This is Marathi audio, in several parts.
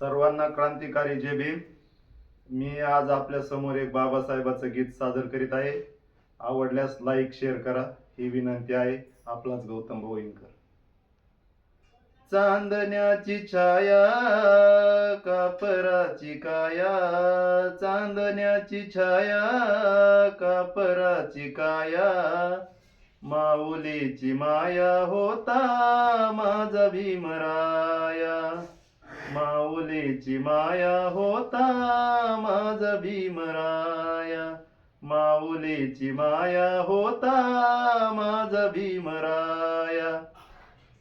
सर्वांना क्रांतिकारी जे भीम मी आज आपल्यासमोर एक बाबासाहेबाचं गीत सादर करीत आहे. आवडल्यास लाईक शेअर करा. ही विनंती आहे आपलाच गौतम भोईनकर चांदण्याची छाया कापराची काया. चांदण्याची छाया कापराची काया. माऊलीची माया होता माझा भीमराया माऊलीची माया होता माझा भीमराया. माऊलीची माया होता माझा भीमराया.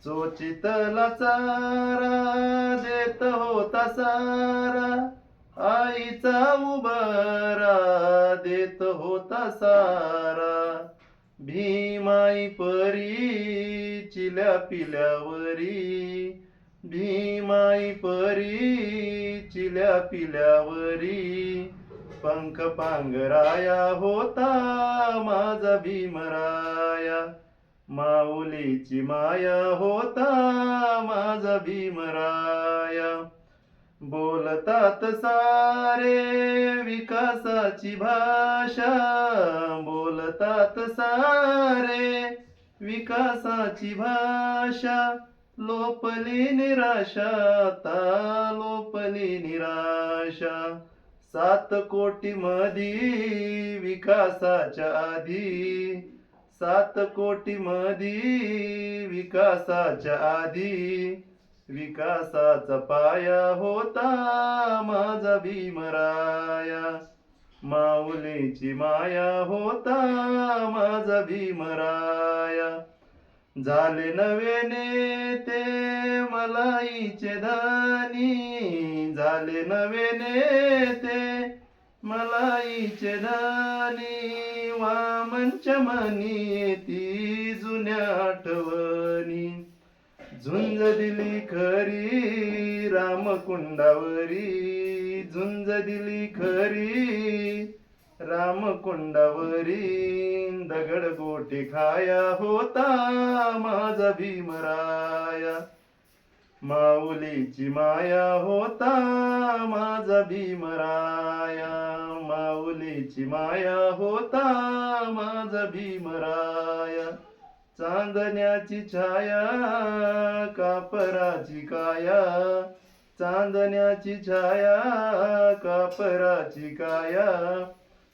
चोचितला चारा देत होता सारा. आईचा उबारा देत होता सारा. भीमाई परी चिल्या पिल्यावरी. भीमाई परी चिल्या पिल्यावरी. पंख पांगराया होता माझा भीमराया. माऊलीची माया होता माझा भीमराया. बोलतात सारे विकासाची भाषा. बोलतात सारे विकासाची भाषा. लोपली निराशा ता लोपली निराशा. सात कोटी मधी विकासाच्या आधी. सात कोटी मधी विकासाच्या आधी. विकासाचा पाया होता माझा भीमराया. माऊलीची माया होता माझा भीमराया. झाले नवे नेते मलाईचे दानी. झाले नवे नेते मलाईचे दानी. वामनच्या मनी ती जुन्या आठवणी. झुंज दिली खरी रामकुंडावरी. झुंज दिली खरी रामकुंडावरी दगड गोटे खाया होता माझा भीमराया माऊलीची माया होता माझा भीमराया माऊलीची माया होता माझा भीमराया चांदण्याची छाया कापराची काया. चांदण्याची छाया कापराची काया.